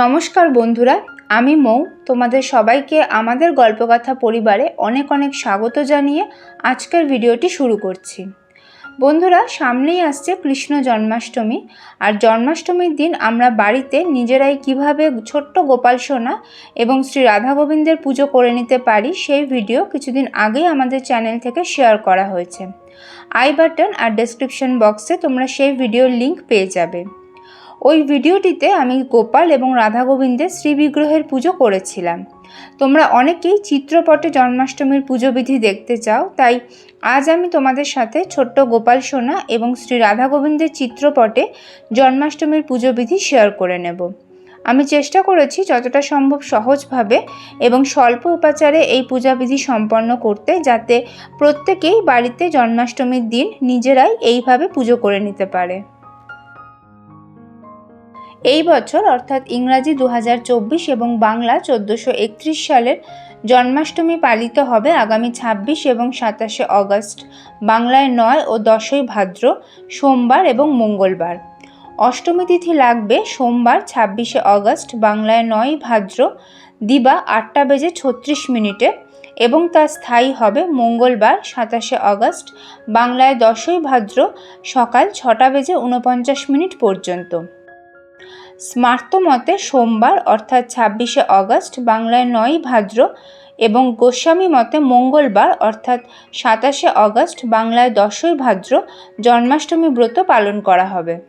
নমস্কার বন্ধুরা, আমি মৌ। তোমাদের সবাইকে আমাদের গল্পকথা পরিবারে অনেক অনেক স্বাগত জানিয়ে আজকের ভিডিওটি শুরু করছি। বন্ধুরা, সামনেই আসছে কৃষ্ণ জন্মাষ্টমী। আর জন্মাষ্টমীর দিন আমরা বাড়িতে নিজেরাই কীভাবে ছোট্ট গোপাল সোনা এবং শ্রী রাধা গোবিন্দের পুজো করে নিতে পারি, সেই ভিডিও কিছুদিন আগেই আমাদের চ্যানেল থেকে শেয়ার করা হয়েছে। আই বাটন আর ডেসক্রিপশন বক্সে তোমরা সেই ভিডিওর লিংক পেয়ে যাবে। ওই ভিডিওটিতে আমি গোপাল এবং রাধা গোবিন্দের শ্রী বিগ্রহের পুজো করেছিলাম। তোমরা অনেকেই চিত্রপটে জন্মাষ্টমীর পুজোবিধি দেখতে চাও, তাই আজ আমি তোমাদের সাথে ছোট্ট গোপাল সোনা এবং শ্রী রাধা গোবিন্দের চিত্রপটে জন্মাষ্টমীর পুজোবিধি শেয়ার করে নেব। আমি চেষ্টা করেছি যতটা সম্ভব সহজভাবে এবং স্বল্প উপাচারে এই পূজাবিধি সম্পন্ন করতে, যাতে প্রত্যেকেই বাড়িতে জন্মাষ্টমীর দিন নিজেরাই এইভাবে পুজো করে নিতে পারে। এই বছর, অর্থাৎ ইংরাজি দু হাজার চব্বিশ এবং বাংলা চোদ্দোশো সালের জন্মাষ্টমী পালিত হবে আগামী ছাব্বিশ এবং সাতাশে অগস্ট। বাংলায় নয় ও দশই ভাদ্র, সোমবার এবং মঙ্গলবার। অষ্টমী তিথি লাগবে সোমবার, ছাব্বিশে অগস্ট। বাংলায় নয় ভাদ্র, দিবা আটটা বেজে ছত্রিশ মিনিটে এবং তা স্থায়ী হবে মঙ্গলবার, সাতাশে অগস্ট। বাংলায় দশই ভাদ্র, সকাল ছটা বেজে উনপঞ্চাশ মিনিট পর্যন্ত। স্মার্ত মতে সোমবার, অর্থাৎ ছাব্বিশে অগস্ট, বাংলায় নয় ভাদ্র এবং গোস্বামী মতে মঙ্গলবার, অর্থাৎ সাতাশে অগস্ট, বাংলায় দশই ভাদ্র জন্মাষ্টমী ব্রত পালন করা হবে।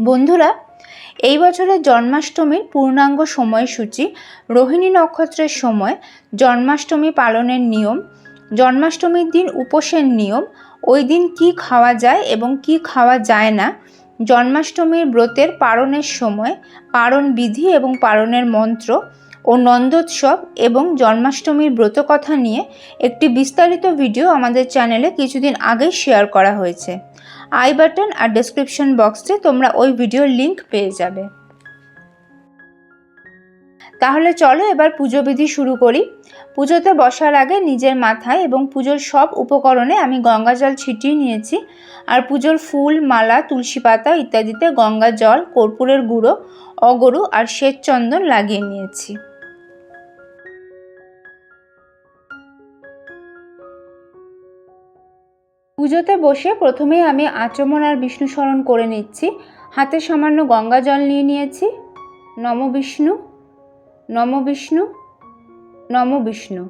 বন্ধুরা, এই বছরের জন্মাষ্টমীর পূর্ণাঙ্গ সময়সূচি রোহিণী নক্ষত্রের সময়, জন্মাষ্টমী পালনের নিয়ম, জন্মাষ্টমীর দিন উপোসের নিয়ম, ওই দিন কি খাওয়া যায় এবং কি খাওয়া যায় না জন্মাষ্টমীর ব্রতের পারণের সময় পারণ বিধি এবং পারণের মন্ত্র ও নন্দোৎসব এবং জন্মাষ্টমীর ব্রত কথা নিয়ে একটি বিস্তারিত ভিডিও আমাদের চ্যানেলে কিছুদিন আগেই শেয়ার করা হয়েছে। আই বাটন আর ডেসক্রিপশন বক্সে তোমরা ওই ভিডিওর লিংক পেয়ে যাবে। তাহলে চলো এবার পুজো বিধি শুরু করি। পুজোতে বসার আগে নিজের মাথায় এবং পুজোর সব উপকরণে আমি গঙ্গা জল ছিটিয়ে নিয়েছি। আর পুজোর ফুল, মালা, তুলসী পাতা ইত্যাদিতে গঙ্গা জল, কর্পূরের গুঁড়ো, অগরু আর শ্বেত চন্দন লাগিয়ে নিয়েছি। পুজোতে বসে প্রথমেই আমি আচমন আর বিষ্ণু স্মরণ করে নিচ্ছি। হাতে সামান্য গঙ্গা জল নিয়ে নিয়েছি। নম বিষ্ণু। নম বিষ্ণু নম বিষ্ণু।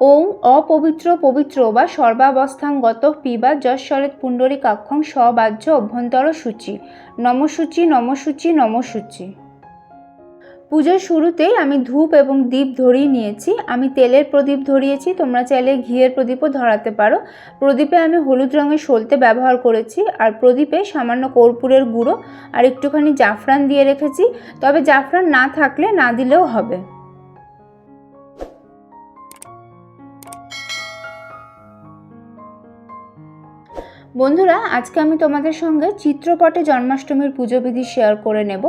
ওং অপবিত্র পবিত্র বা সর্বাবস্থাঙ্গত পিবা যশ্বরেত পুণ্ডরী কাক্ষং সবাহ্য অভ্যন্তর সূচি নমসূচি নমসূচি নমসূচি। পুজোর শুরুতেই আমি ধূপ এবং দীপ ধরিয়ে নিয়েছি। আমি তেলের প্রদীপ ধরিয়েছি। তোমরা চাইলে ঘিয়ের প্রদীপও ধরাতে পারো। প্রদীপে আমি হলুদ রঙের সলতে ব্যবহার করেছি আর প্রদীপে সামান্য কর্পূরের গুঁড়ো আর একটুখানি জাফরান দিয়ে রেখেছি। তবে জাফরান না থাকলে না দিলেও হবে। বন্ধুরা, আজকে আমি তোমাদের সঙ্গে চিত্রপটে জন্মাষ্টমীর পুজো বিধি শেয়ার করে নেব।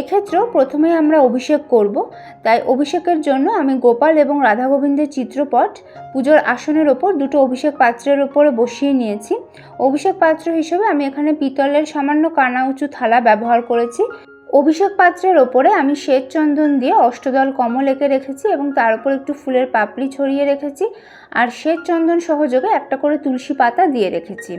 এক্ষেত্রেও প্রথমে আমরা অভিষেক করব। তাই অভিষেকের জন্য আমি গোপাল এবং রাধা গোবিন্দের চিত্রপট পুজোর আসনের ওপর দুটো অভিষেক পাত্রের ওপরে বসিয়ে নিয়েছি। অভিষেক পাত্র হিসেবে আমি এখানে পিতলের সামান্য কানা উঁচু থালা ব্যবহার করেছি। অভিষেক পাত্রের ওপরে আমি শ্বেত চন্দন দিয়ে অষ্টদল কমল এঁকে রেখেছি এবং তার উপর একটু ফুলের পাপড়ি ছড়িয়ে রেখেছি। আর শ্বেত চন্দন সহযোগে একটা করে তুলসী পাতা দিয়ে রেখেছি।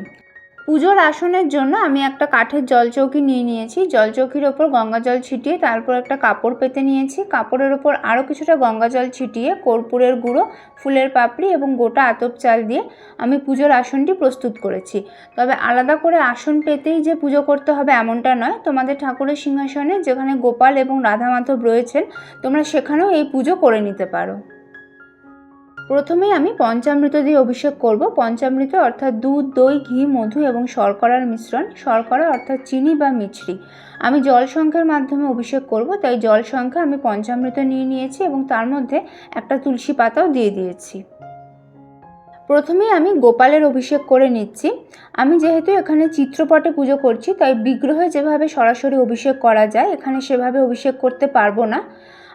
পুজোর আসনের জন্য আমি একটা কাঠের জলচৌকি নিয়ে নিয়েছি। জলচৌকির ওপর গঙ্গা জল ছিটিয়ে তারপর একটা কাপড় পেতে নিয়েছি। কাপড়ের ওপর আরও কিছুটা গঙ্গা জল ছিটিয়ে কর্পূরের গুঁড়ো, ফুলের পাপড়ি এবং গোটা আতপ চাল দিয়ে আমি পুজোর আসনটি প্রস্তুত করেছি। তবে আলাদা করে আসন পেতেই যে পুজো করতে হবে এমনটা নয়। তোমাদের ঠাকুরের সিংহাসনে যেখানে গোপাল এবং রাধা মাধব রয়েছেন, তোমরা সেখানেও এই পুজো করে নিতে পারো। প্রথমেই আমি পঞ্চামৃত দিয়ে অভিষেক করব। পঞ্চামৃত অর্থাৎ দুধ, দই, ঘি, মধু এবং শর্করার মিশ্রণ। শর্করা অর্থাৎ চিনি বা মিছরি। আমি জল সংখ্যার মাধ্যমে অভিষেক করব, তাই জল সংখ্যা আমি পঞ্চামৃত নিয়ে নিয়েছি এবং তার মধ্যে একটা তুলসী পাতাও দিয়ে দিয়েছি। প্রথমেই আমি গোপালের অভিষেক করে নিচ্ছি। আমি যেহেতু এখানে চিত্রপটে পুজো করছি, তাই বিগ্রহে যেভাবে সরাসরি অভিষেক করা যায়, এখানে সেভাবে অভিষেক করতে পারব না।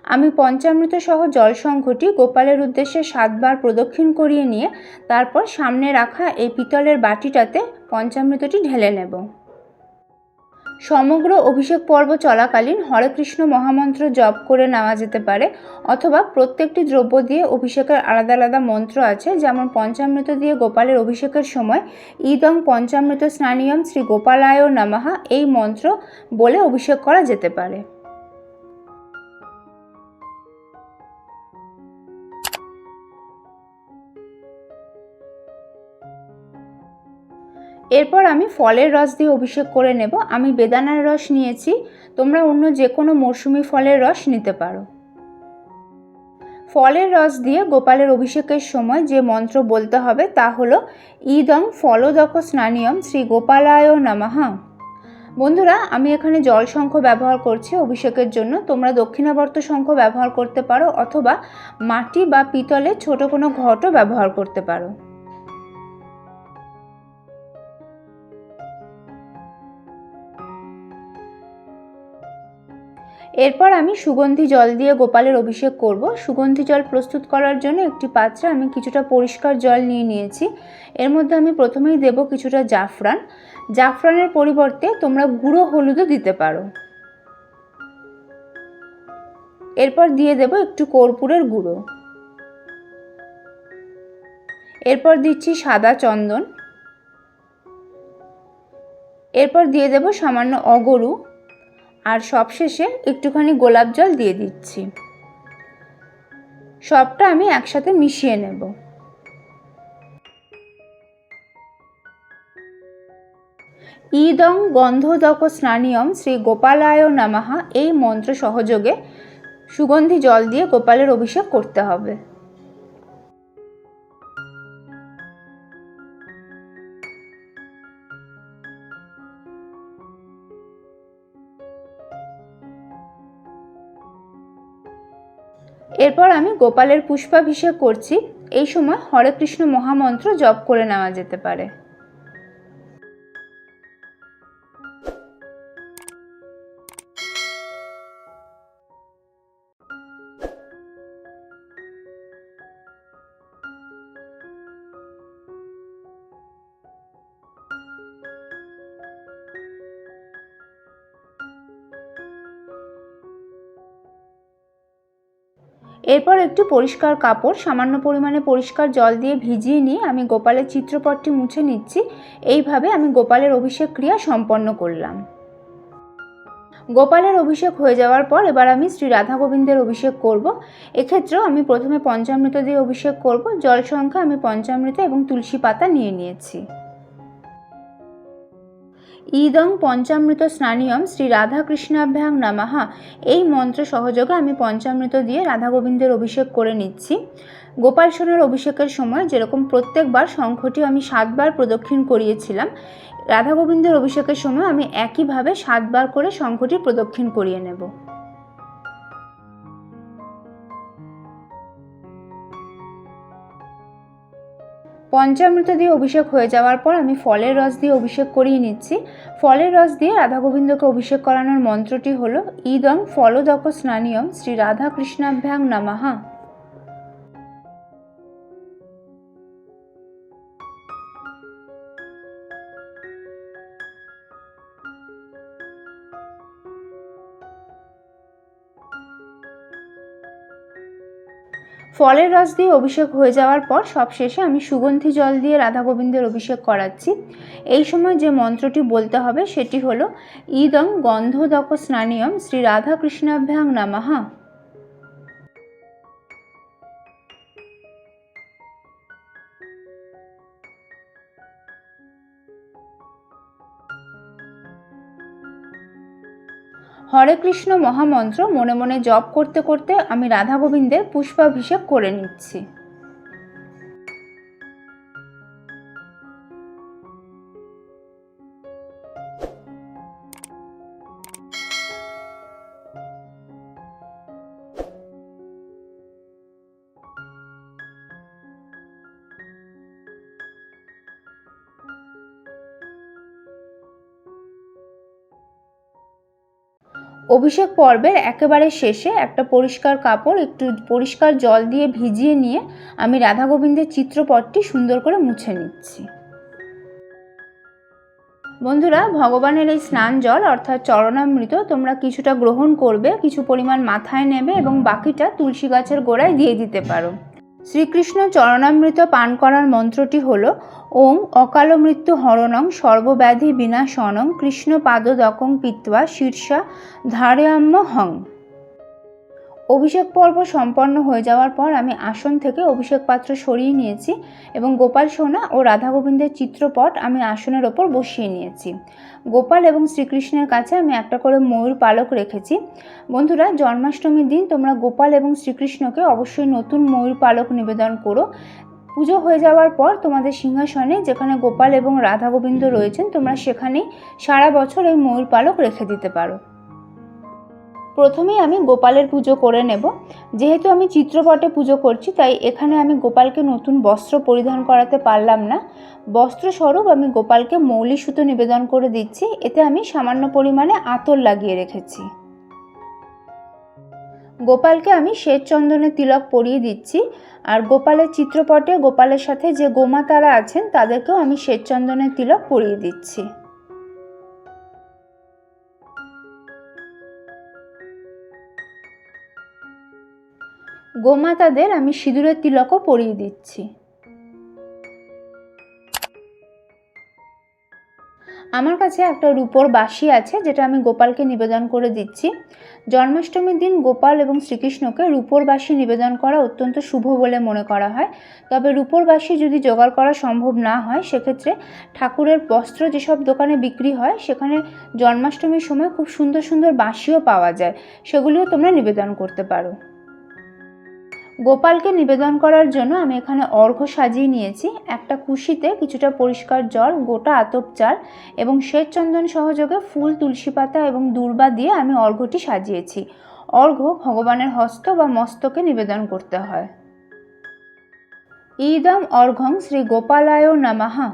আমি পঞ্চামৃত সহ জল সংঘটি গোপালের উদ্দেশ্যে সাতবার প্রদক্ষিণ করিয়ে নিয়ে তারপর সামনে রাখা এই পিতলের বাটিটাতে পঞ্চামৃতটি ঢেলে নেব। সমগ্র অভিষেক পর্ব চলাকালীন হরে কৃষ্ণ মহামন্ত্র জপ করে নেওয়া যেতে পারে অথবা প্রত্যেকটি দ্রব্য দিয়ে অভিষেকের আলাদা আলাদা মন্ত্র আছে, যেমন পঞ্চামৃত দিয়ে গোপালের অভিষেকের সময় ইদং পঞ্চামৃত স্নানিয়ম শ্রী গোপালায় নামাহা এই মন্ত্র বলে অভিষেক করা যেতে পারে। এরপর আমি ফলের রস দিয়ে অভিষেক করে নেব। আমি বেদানার রস নিয়েছি। তোমরা অন্য যে কোনো মরশুমি ফলের রস নিতে পারো। ফলের রস দিয়ে গোপালের অভিষেকের সময় যে মন্ত্র বলতে হবে তা হলো, ইদং ফলদক স্নানিয়ম শ্রী গোপালায় নামাহা বন্ধুরা, আমি এখানে জল শঙ্খ ব্যবহার করছি অভিষেকের জন্য। তোমরা দক্ষিণাবর্ত শঙ্খ ব্যবহার করতে পারো অথবা মাটি বা পিতলের ছোট কোনো ঘটও ব্যবহার করতে পারো। এরপর আমি সুগন্ধি জল দিয়ে গোপালের অভিষেক করব। সুগন্ধি জল প্রস্তুত করার জন্য একটি পাত্রে আমি কিছুটা পরিষ্কার জল নিয়ে নিয়েছি। এর মধ্যে আমি প্রথমেই দেব কিছুটা জাফরান। জাফরানের পরিবর্তে তোমরা গুঁড়ো হলুদও দিতে পারো। এরপর দিয়ে দেব একটু কর্পূরের গুঁড়ো। এরপর দিচ্ছি সাদা চন্দন। এরপর দিয়ে দেব সামান্য অগরু। আর সবশেষে একটুখানি গোলাপ জল দিয়ে দিচ্ছি। সবটা আমি একসাথে মিশিয়ে নেব। ইদং গন্ধদক স্নানিয়ম শ্রী গোপালায় নামাহা এই মন্ত্র সহযোগে সুগন্ধি জল দিয়ে গোপালের অভিষেক করতে হবে। এরপর আমি গোপালের পুষ্পাভিষেক করছি। এই সময় হরে কৃষ্ণ মহামন্ত্র জপ করে নেওয়া যেতে পারে। এরপর একটু পরিষ্কার কাপড়, সামান্য পরিমাণে পরিষ্কার জল দিয়ে ভিজিয়ে নিয়ে আমি গোপালের চিত্রপটটি মুছে নিচ্ছি। এইভাবে আমি গোপালের অভিষেক ক্রিয়া সম্পন্ন করলাম। গোপালের অভিষেক হয়ে যাওয়ার পর এবার আমি শ্রী রাধা গোবিন্দের অভিষেক করব। এক্ষেত্রেও আমি প্রথমে পঞ্চামৃত দিয়ে অভিষেক করব। জল সংখ্যা আমি পঞ্চামৃত এবং তুলসী পাতা নিয়ে নিয়েছি। ইদং পঞ্চামৃত স্নানিয়ম শ্রী রাধাকৃষ্ণাভ্যাং নামাহা এই মন্ত্র সহযোগে আমি পঞ্চামৃত দিয়ে রাধা গোবিন্দের অভিষেক করে নিচ্ছি। গোপাল সোনার অভিষেকের সময় যেরকম প্রত্যেকবার শঙ্খটি আমি সাতবার প্রদক্ষিণ করিয়েছিলাম রাধা গোবিন্দের অভিষেকের সময় আমি একইভাবে সাতবার করে শঙ্খটি প্রদক্ষিণ করিয়ে নেব। পঞ্চামৃত দিয়ে অভিষেক হয়ে যাওয়ার পর আমি ফলের রস দিয়ে অভিষেক করিয়ে নিচ্ছি। ফলের রস দিয়ে রাধা গোবিন্দকে অভিষেক করানোর মন্ত্রটি হলো, ইদং ফলদক স্নানীয়ম শ্রী রাধা কৃষ্ণাভ্যাং নামাহা ফলের রস দিয়ে অভিষেক হয়ে যাওয়ার পর সবশেষে আমি সুগন্ধি জল দিয়ে রাধা গোবিন্দের অভিষেক করাচ্ছি। এই সময় যে মন্ত্রটি বলতে হবে সেটি হলো, ইদং গন্ধদক স্নানীয়ম শ্রী রাধা কৃষ্ণাভ্যাং নামাহা। হরে কৃষ্ণ মহামন্ত্র মনে মনে জপ করতে করতে আমি রাধা গোবিন্দের পুষ্পাভিষেক করে নিচ্ছি। অভিষেক পর্বের একেবারে শেষে একটা পরিষ্কার কাপড়, একটু পরিষ্কার জল দিয়ে ভিজিয়ে নিয়ে আমি রাধা গোবিন্দের চিত্রপটটি সুন্দর করে মুছে নিচ্ছি। বন্ধুরা, ভগবানের এই স্নান জল অর্থাৎ চরণামৃত তোমরা কিছুটা গ্রহণ করবে, কিছু পরিমাণ মাথায় নেবে এবং বাকিটা তুলসী গাছের গোড়ায় দিয়ে দিতে পারো। শ্রীকৃষ্ণ চরণামৃত পান করার মন্ত্রটি হল ওং অকাল মৃত্যু হরণং সর্বব্যাধি বিনাশনং কৃষ্ণ পাদদকং পিত্বা শীর্ষা ধারেয়াম্য হং অভিষেক পর্ব সম্পন্ন হয়ে যাওয়ার পর আমি আসন থেকে অভিষেক পাত্র সরিয়ে নিয়েছি এবং গোপাল সোনা ও রাধা গোবিন্দের চিত্রপট আমি আসনের ওপর বসিয়ে নিয়েছি। গোপাল এবং শ্রীকৃষ্ণের কাছে আমি একটা করে ময়ূর পালক রেখেছি। বন্ধুরা, জন্মাষ্টমীর দিন তোমরা গোপাল এবং শ্রীকৃষ্ণকে অবশ্যই নতুন ময়ূর পালক নিবেদন করো। পুজো হয়ে যাওয়ার পর তোমাদের সিংহাসনে যেখানে গোপাল এবং রাধা গোবিন্দ রয়েছেন, তোমরা সেখানেই সারা বছর এই ময়ূর পালক রেখে দিতে পারো। প্রথমেই আমি গোপালের পুজো করে নেব। যেহেতু আমি চিত্রপটে পুজো করছি, তাই এখানে আমি গোপালকে নতুন বস্ত্র পরিধান করাতে পারলাম না। বস্ত্রস্বরূপ আমি গোপালকে মৌলি সুতো নিবেদন করে দিচ্ছি। এতে আমি সামান্য পরিমাণে আতর লাগিয়ে রেখেছি। গোপালকে আমি শ্বেত চন্দনের তিলক পরিয়ে দিচ্ছি। আর গোপালের চিত্রপটে গোপালের সাথে যে গোমাতারা আছেন, তাদেরকেও আমি শ্বেত চন্দনের তিলক পরিয়ে দিচ্ছি। গোমাতাদের আমি সিঁদুরের তিলকও পরিয়ে দিচ্ছি। আমার কাছে একটা রূপোর বাসি আছে, যেটা আমি গোপালকে নিবেদন করে দিচ্ছি। জন্মাষ্টমীর দিন গোপাল এবং শ্রীকৃষ্ণকে রূপোর বাসি নিবেদন করা অত্যন্ত শুভ বলে মনে করা হয়। তবে রূপোর বাসি যদি জোগাড় করা সম্ভব না হয়, সেক্ষেত্রে ঠাকুরের বস্ত্র যেসব দোকানে বিক্রি হয়, সেখানে জন্মাষ্টমীর সময় খুব সুন্দর সুন্দর বাঁশিও পাওয়া যায়। সেগুলিও তোমরা নিবেদন করতে পারো। গোপালকে নিবেদন করার জন্য আমি এখানে অর্ঘ্য সাজিয়ে নিয়েছি। একটা কুশিতে কিছুটা পরিষ্কার জল, গোটা আতপ চাল এবং শ্বেতচন্দন সহযোগে ফুল, তুলসী পাতা এবং দূর্বা দিয়ে আমি অর্ঘ্যটি সাজিয়েছি। অর্ঘ্য ভগবানের হস্ত বা মস্তকে নিবেদন করতে হয়। ইদম অর্ঘং শ্রী গোপালায় নামাহা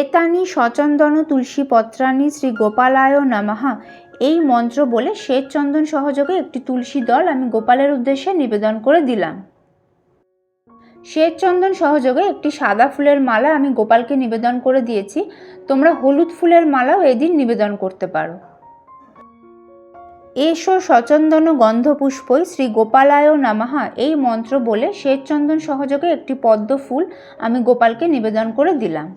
এতানি সচন্দন তুলসী পত্রানি শ্রী গোপালায় নামাহা এই মন্ত্র বলে শ্বেত চন্দন সহযোগে একটি তুলসী দল আমি গোপালের উদ্দেশ্যে নিবেদন করে দিলাম। শ্বেত চন্দন সহযোগে একটি সাদা ফুলের মালা আমি গোপালকে নিবেদন করে দিয়েছি। তোমরা হলুদ ফুলের মালাও এদিন নিবেদন করতে পারো। এসো সচন্দন গন্ধপুষ্পই শ্রী গোপালায় নামাহা এই মন্ত্র বলে শ্বেত চন্দন সহযোগে একটি পদ্ম ফুল আমি গোপালকে নিবেদন করে দিলাম।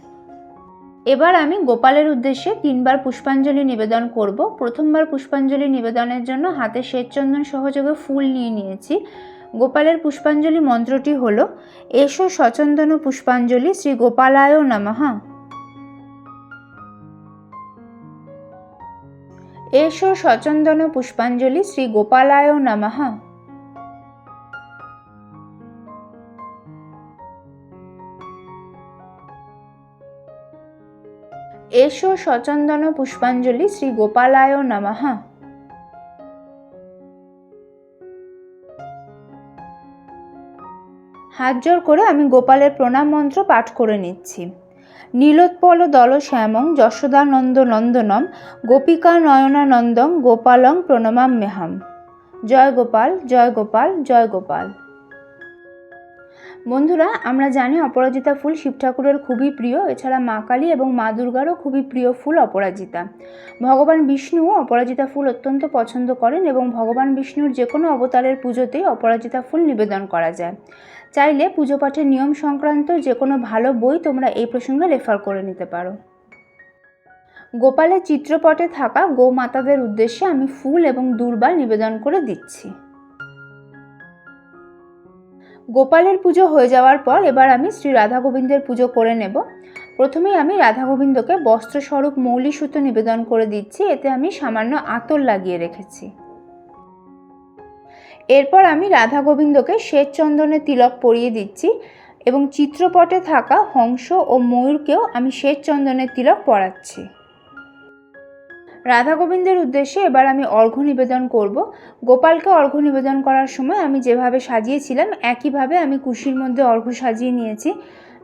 এবার আমি গোপালের উদ্দেশ্যে তিনবার পুষ্পাঞ্জলি নিবেদন করব। প্রথমবার পুষ্পাঞ্জলি নিবেদনের জন্য হাতে শ্বেতচন্দন সহযোগে ফুল নিয়ে নিয়েছি। গোপালের পুষ্পাঞ্জলি মন্ত্রটি হল, এসো সচন্দন পুষ্পাঞ্জলি শ্রী গোপালায় নমঃ। এসো সচন্দন পুষ্পাঞ্জলি শ্রী গোপালায় নমঃ। এসো সচন্দন পুষ্পাঞ্জলি শ্রী গোপালায় নমঃ। হাত জোর করে আমি গোপালের প্রণাম মন্ত্র পাঠ করে নিচ্ছি। নীলোৎপল দল শ্যামং যশোদানন্দ নন্দনম গোপিকা নয়নানন্দং গোপালং প্রণমাম মেহাম জয় গোপাল জয় গোপাল জয় গোপাল। বন্ধুরা, আমরা জানি অপরাজিতা ফুল শিব ঠাকুরের খুবই প্রিয়। এছাড়া মা কালী এবং মা দুর্গারও খুবই প্রিয় ফুল অপরাজিতা। ভগবান বিষ্ণুও অপরাজিতা ফুল অত্যন্ত পছন্দ করেন এবং ভগবান বিষ্ণুর যে কোনো অবতারের পুজোতেই অপরাজিতা ফুল নিবেদন করা যায়। চাইলে পুজো পাঠের নিয়ম সংক্রান্ত যে কোনো ভালো বই তোমরা এই প্রসঙ্গে রেফার করে নিতে পারো। গোপালের চিত্রপটে থাকা গোমাতাদের উদ্দেশ্যে আমি ফুল এবং দুর্বা নিবেদন করে দিচ্ছি। গোপালের পুজো হয়ে যাওয়ার পর এবার আমি শ্রী রাধা গোবিন্দের পুজো করে নেব। প্রথমেই আমি রাধা গোবিন্দকে বস্ত্রস্বরূপ মৌলি সুতো নিবেদন করে দিচ্ছি, এতে আমি সামান্য আতর লাগিয়ে রেখেছি। এরপর আমি রাধা গোবিন্দকে শ্বেত চন্দনের তিলক পরিয়ে দিচ্ছি এবং চিত্রপটে থাকা হংস ও ময়ূরকেও আমি শ্বেত চন্দনের তিলক পরাচ্ছি। রাধা গোবিন্দের উদ্দেশ্যে এবার আমি অর্ঘ্য নিবেদন করব। গোপালকে অর্ঘ্য নিবেদন করার সময় আমি যেভাবে সাজিয়েছিলাম, একইভাবে আমি কুশির মধ্যে অর্ঘ্য সাজিয়ে নিয়েছি।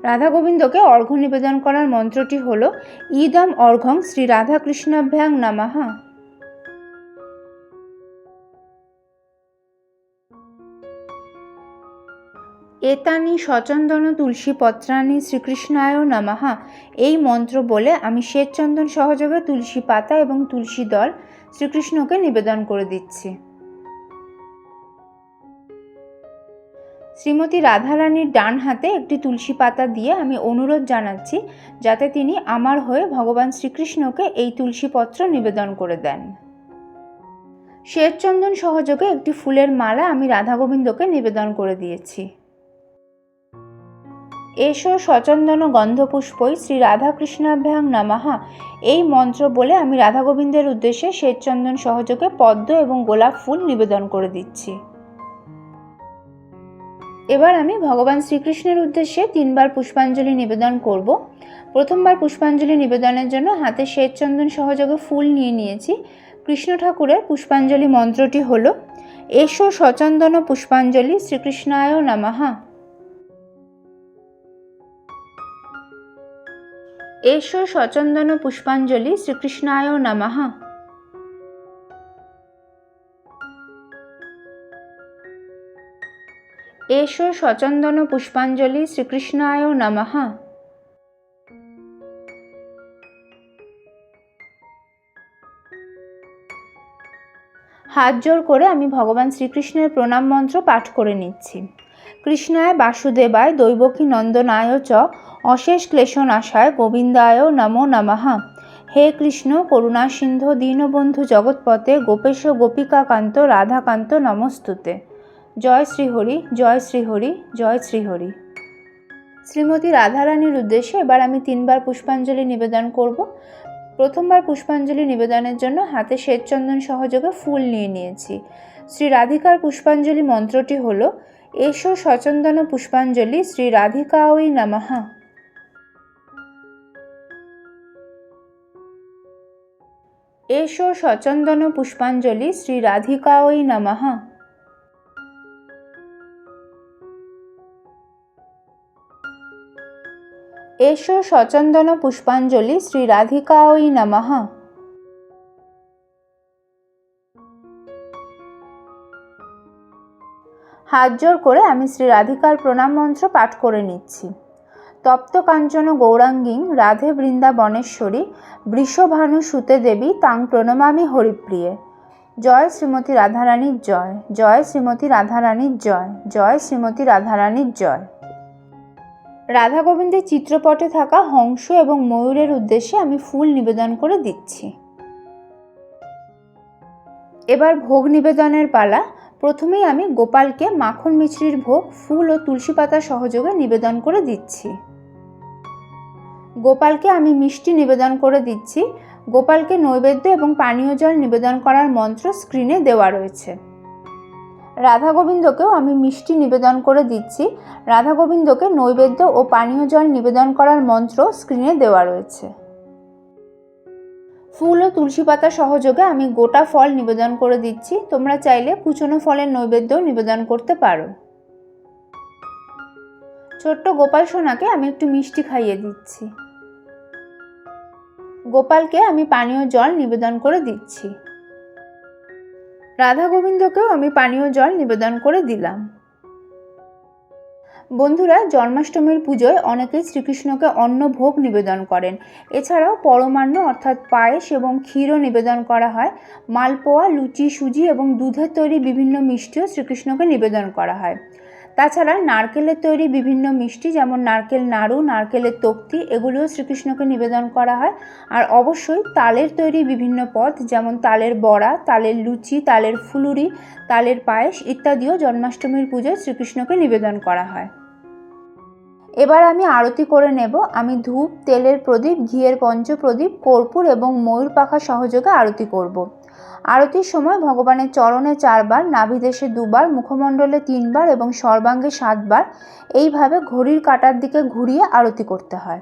রাধা গোবিন্দকে অর্ঘ্য নিবেদন করার মন্ত্রটি হল ইদম অর্ঘং শ্রী রাধাকৃষ্ণাভ্যাং নামাহা। এতানি সচন্দন তুলসী পত্রানি শ্রীকৃষ্ণায় নামাহা এই মন্ত্র বলে আমি শ্বেতচন্দন সহযোগে তুলসী পাতা এবং তুলসী দল শ্রীকৃষ্ণকে নিবেদন করে দিচ্ছি। শ্রীমতী রাধারানীর ডান হাতে একটি তুলসী পাতা দিয়ে আমি অনুরোধ জানাচ্ছি যাতে তিনি আমার হয়ে ভগবান শ্রীকৃষ্ণকে এই তুলসী পত্র নিবেদন করে দেন। শ্বেতচন্দন সহযোগে একটি ফুলের মালা আমি রাধা গোবিন্দকে নিবেদন করে দিয়েছি। এসো সচন্দন গন্ধপুষ্পই শ্রী রাধাকৃষ্ণাভ্যাং নামাহা এই মন্ত্র বলে আমি রাধা গোবিন্দের উদ্দেশ্যে শ্বেতচন্দন সহযোগে পদ্ম এবং গোলাপ ফুল নিবেদন করে দিচ্ছি। এবার আমি ভগবান শ্রীকৃষ্ণের উদ্দেশ্যে তিনবার পুষ্পাঞ্জলি নিবেদন করব। প্রথমবার পুষ্পাঞ্জলি নিবেদনের জন্য হাতে শ্বেতচন্দন সহযোগে ফুল নিয়ে নিয়েছি। কৃষ্ণ ঠাকুরের পুষ্পাঞ্জলি মন্ত্রটি হল, এসো সচন্দন পুষ্পাঞ্জলি শ্রীকৃষ্ণায় নামাহা এসো সচন্দন পুষ্পাঞ্জলি শ্রীকৃষ্ণায় নামাহা এসো সচন্দন পুষ্পাঞ্জলি শ্রীকৃষ্ণায় নামাহা হাত জোর করে আমি ভগবান শ্রীকৃষ্ণের প্রণাম মন্ত্র পাঠ করে নিচ্ছি। কৃষ্ণায় বাসুদেবায় দৈবকী নন্দনায় চ অশেষ ক্লেশনাশায় গোবিন্দায় নমো নমঃ। হে কৃষ্ণ, করুণা সিন্ধু, দীনবন্ধু জগৎপথে গোপেশ, গোপিকাকান্ত, রাধাকান্ত নমস্তুতে। জয় শ্রীহরি জয় শ্রীহরি জয় শ্রীহরি। শ্রীমতী রাধারানীর উদ্দেশ্যে এবার আমি তিনবার পুষ্পাঞ্জলি নিবেদন করব। প্রথমবার পুষ্পাঞ্জলি নিবেদনের জন্য হাতে শ্বেতচন্দন সহযোগে ফুল নিয়ে নিয়েছি। শ্রী রাধিকার পুষ্পাঞ্জলি মন্ত্রটি হল এসো সচন্দন পুষ্পাঞ্জলি শ্রী রাধিকা ওই নমঃ। এসো সচন্দন পুষ্পাঞ্জলি শ্রী রাধিকা ওই নমঃ। এসো সচন্দন পুষ্পাঞ্জলি শ্রী রাধিকা ওই নমঃ। হাত জোর করে আমি শ্রী রাধিকার প্রণাম মন্ত্র পাঠ করে নিচ্ছি। তপ্ত কাঞ্চন গৌরাঙ্গিং রাধে বৃন্দাবনেশ্বরী বৃষভানু সুতে দেবী তাং প্রণমামি হরিপ্রিয়ে। জয় শ্রীমতী রাধারানীর জয় জয় শ্রীমতী রাধারানীর জয় জয় শ্রীমতী রাধারানীর জয়। রাধা গোবিন্দের চিত্রপটে থাকা হংস এবং ময়ূরের উদ্দেশ্যে আমি ফুল নিবেদন করে দিচ্ছি। এবার ভোগ নিবেদনের পালা প্রথমেই আমি গোপালকে মাখন মিছরির ভোগ, ফুল ও তুলসী পাতা সহযোগে নিবেদন করে দিচ্ছি। গোপালকে আমি মিষ্টি নিবেদন করে দিচ্ছি। গোপালকে নৈবেদ্য এবং পানীয় জল নিবেদন করার মন্ত্র স্ক্রিনে দেওয়া রয়েছে। রাধা গোবিন্দকেও আমি মিষ্টি নিবেদন করে দিচ্ছি। রাধা গোবিন্দকে নৈবেদ্য ও পানীয় জল নিবেদন করার মন্ত্র স্ক্রিনে দেওয়া রয়েছে। ফুল ও তুলসী পাতা সহযোগে আমি গোটা ফল নিবেদন করে দিচ্ছি। তোমরা চাইলে কুচনো ফলের নৈবেদ্য নিবেদন করতে পারো। ছোট্ট গোপাল সোনাকে আমি একটু মিষ্টি খাইয়ে দিচ্ছি। গোপালকে আমি পানীয় জল নিবেদন করে দিচ্ছি। রাধা গোবিন্দকেও আমি পানীয় জল নিবেদন করে দিলাম। বন্ধুরা, জন্মাষ্টমীর পুজোয় অনেকেই শ্রীকৃষ্ণকে অন্ন ভোগ নিবেদন করেন। এছাড়াও পরমান্ন অর্থাৎ পায়েস এবং ক্ষীরও নিবেদন করা হয়। মালপোয়া, লুচি, সুজি এবং দুধের তৈরি বিভিন্ন মিষ্টিও শ্রীকৃষ্ণকে নিবেদন করা হয়। তাছাড়া নারকেলের তৈরি বিভিন্ন মিষ্টি যেমন নারকেল নাড়ু, নারকেলের তক্তি, এগুলোও শ্রীকৃষ্ণকে নিবেদন করা হয়। আর অবশ্যই তালের তৈরি বিভিন্ন পদ যেমন তালের বড়া, তালের লুচি, তালের ফুলুরি, তালের পায়েস ইত্যাদিও জন্মাষ্টমীর পুজোয় শ্রীকৃষ্ণকে নিবেদন করা হয়। এবার আমি আরতি করে নেব আমি ধূপ, তেলের প্রদীপ, ঘিয়ের পঞ্চ প্রদীপ কর্পূর এবং ময়ূর পাখা সহযোগে আরতি করব। আরতির সময় ভগবানের চরণে চারবার, নাভিদেশে দুবার, মুখমণ্ডলে তিনবার এবং সর্বাঙ্গে সাতবার, এইভাবে ঘড়ির কাটার দিকে ঘুরিয়ে আরতি করতে হয়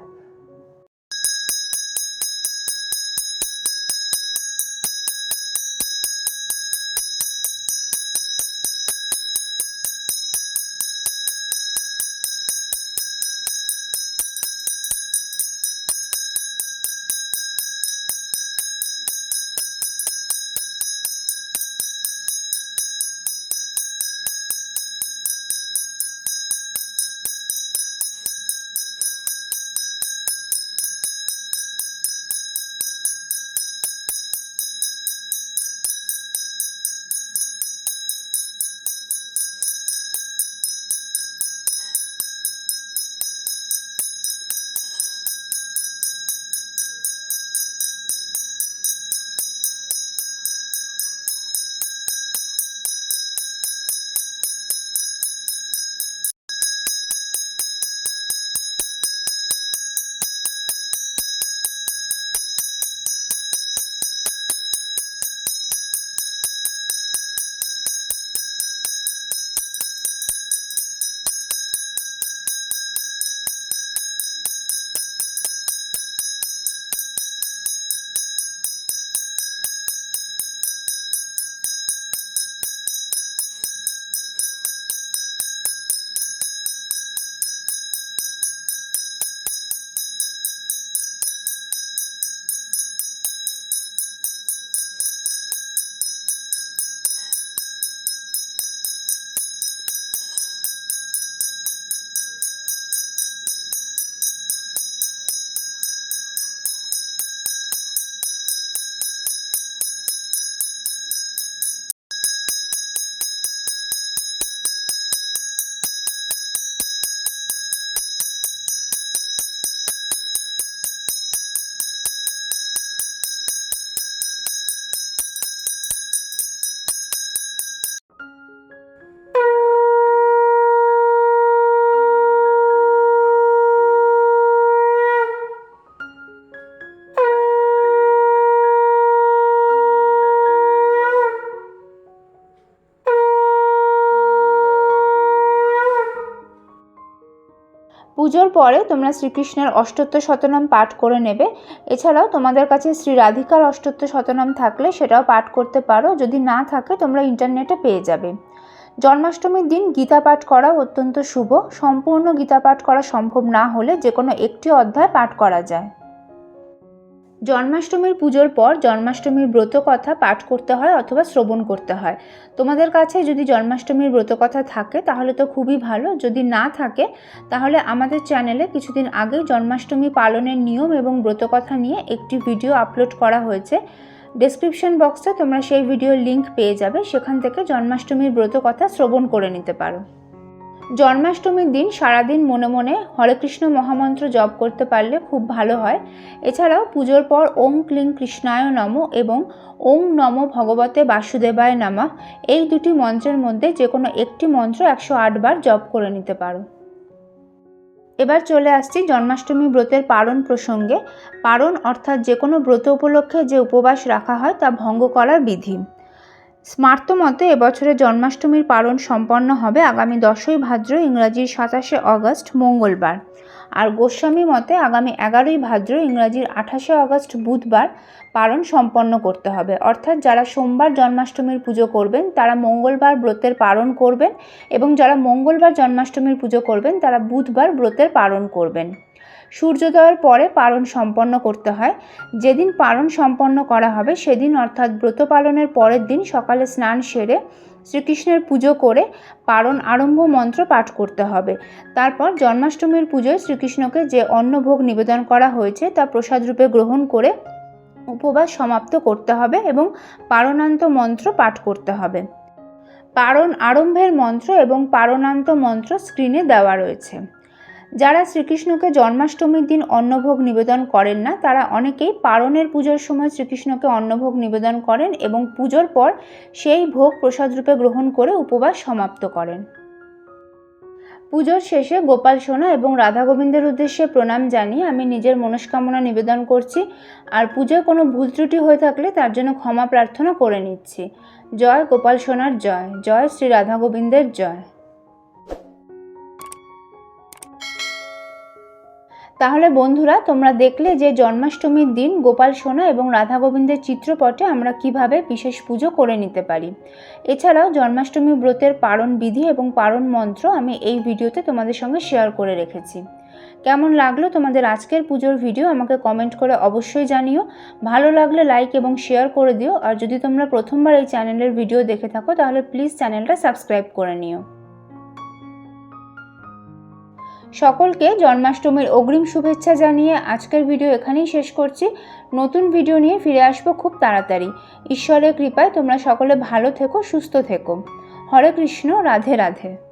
পুজোর পরে তোমরা শ্রীকৃষ্ণের অষ্টত্ব শতনাম পাঠ করে নেবে। এছাড়াও তোমাদের কাছে শ্রী রাধিকার অষ্টত্ব শতনাম থাকলে সেটাও পাঠ করতে পারো। যদি না থাকে, তোমরা ইন্টারনেটে পেয়ে যাবে। জন্মাষ্টমীর দিন গীতা পাঠ করা অত্যন্ত শুভ। সম্পূর্ণ গীতা পাঠ করা সম্ভব না হলে যে কোনো একটি অধ্যায় পাঠ করা যায়। জন্মাষ্টমীর পুজোর পর জন্মাষ্টমীর ব্রত কথা পাঠ করতে হয় অথবা শ্রবণ করতে হয়। তোমাদের কাছে যদি জন্মাষ্টমীর ব্রত কথা থাকে, তাহলে তো খুবই ভালো। যদি না থাকে, তাহলে আমাদের চ্যানেলে কিছুদিন আগে জন্মাষ্টমী পালনের নিয়ম এবং ব্রত কথা নিয়ে একটি ভিডিও আপলোড করা হয়েছে। ডেসক্রিপশন বক্সে তোমরা সেই ভিডিওর লিংক পেয়ে যাবে। সেখান থেকে জন্মাষ্টমীর ব্রত কথা শ্রবণ করে নিতে পারো। জন্মাষ্টমীর দিন সারাদিন মনে মনে হরে কৃষ্ণ মহামন্ত্র জপ করতে পারলে খুব ভালো হয়। এছাড়াও পুজোর পর ওম ক্লিং কৃষ্ণায় নম এবং ওম নম ভগবতে বাসুদেবায় নামা। এই দুটি মন্ত্রের মধ্যে যে কোনো একটি মন্ত্র একশো আট বার জপ করে নিতে পারো। এবার চলে আসছি জন্মাষ্টমী ব্রতের পারণ প্রসঙ্গে। পারণ অর্থাৎ যে কোনো ব্রত উপলক্ষে যে উপবাস রাখা হয় তা ভঙ্গ করার বিধি। স্মার্ত মতে এবছরে জন্মাষ্টমীর পালন সম্পন্ন হবে আগামী দশই ভাদ্র, ইংরাজির সাতাশে অগস্ট, মঙ্গলবার। আর গোস্বামী মতে আগামী এগারোই ভাদ্র, ইংরাজির আঠাশে অগস্ট, বুধবার পালন সম্পন্ন করতে হবে। অর্থাৎ যারা সোমবার জন্মাষ্টমীর পুজো করবেন, তারা মঙ্গলবার ব্রতের পালন করবেন এবং যারা মঙ্গলবার জন্মাষ্টমীর পুজো করবেন, তারা বুধবার ব্রতের পালন করবেন। সূর্যোদয়ের পরে পালন সম্পন্ন করতে হয়। যেদিন পালন সম্পন্ন করা হবে, সেদিন অর্থাৎ ব্রত পালনের পরের দিন সকালে স্নান সেরে শ্রীকৃষ্ণের পুজো করে পারণ আরম্ভ মন্ত্র পাঠ করতে হবে। তারপর জন্মাষ্টমীর পুজোয় শ্রীকৃষ্ণকে যে অন্নভোগ নিবেদন করা হয়েছে, তা প্রসাদ রূপে গ্রহণ করে উপবাস সমাপ্ত করতে হবে এবং পারণান্ত মন্ত্র পাঠ করতে হবে। পারণ আরম্ভের মন্ত্র এবং পারণান্ত মন্ত্র স্ক্রিনে দেওয়া রয়েছে। যারা শ্রীকৃষ্ণকে জন্মাষ্টমীর দিন অন্নভোগ নিবেদন করেন না, তারা অনেকেই পারণের পুজোর সময় শ্রীকৃষ্ণকে অন্নভোগ নিবেদন করেন এবং পুজোর পর সেই ভোগ প্রসাদ রূপে গ্রহণ করে উপবাস সমাপ্ত করেন। পুজোর শেষে গোপাল সোনা এবং রাধা গোবিন্দের উদ্দেশ্যে প্রণাম জানিয়ে আমি নিজের মনস্কামনা নিবেদন করছি। আর পুজোয় কোনো ভুল ত্রুটি হয়ে থাকলে তার জন্য ক্ষমা প্রার্থনা করে নিচ্ছি। জয় গোপাল সোনার জয় জয় শ্রী রাধা গোবিন্দের জয়। তাহলে বন্ধুরা, তোমরা দেখলে যে জন্মাষ্টমীর দিন গোপাল সোনা এবং রাধা গোবিন্দের চিত্রপটে আমরা কীভাবে বিশেষ পুজো করে নিতে পারি। এছাড়াও জন্মাষ্টমী ব্রতের পারণ বিধি এবং পারণ মন্ত্র আমি এই ভিডিওতে তোমাদের সঙ্গে শেয়ার করে রেখেছি। কেমন লাগল তোমাদের আজকের পুজোর ভিডিও আমাকে কমেন্ট করে অবশ্যই জানিও। ভালো লাগলে লাইক এবং শেয়ার করে দিও। আর যদি তোমরা প্রথমবার এই চ্যানেলের ভিডিও দেখে থাকো, তাহলে প্লিজ চ্যানেলটা সাবস্ক্রাইব করে নিও। সকলকে জন্মাষ্টমীর অগ্রিম শুভেচ্ছা জানিয়ে আজকের ভিডিও এখানেই শেষ করছি। নতুন ভিডিও নিয়ে ফিরে আসব খুব তাড়াতাড়ি। ঈশ্বরের কৃপায় তোমরা সকলে ভালো থেকো, সুস্থ থেকো। হরে কৃষ্ণ, রাধে রাধে।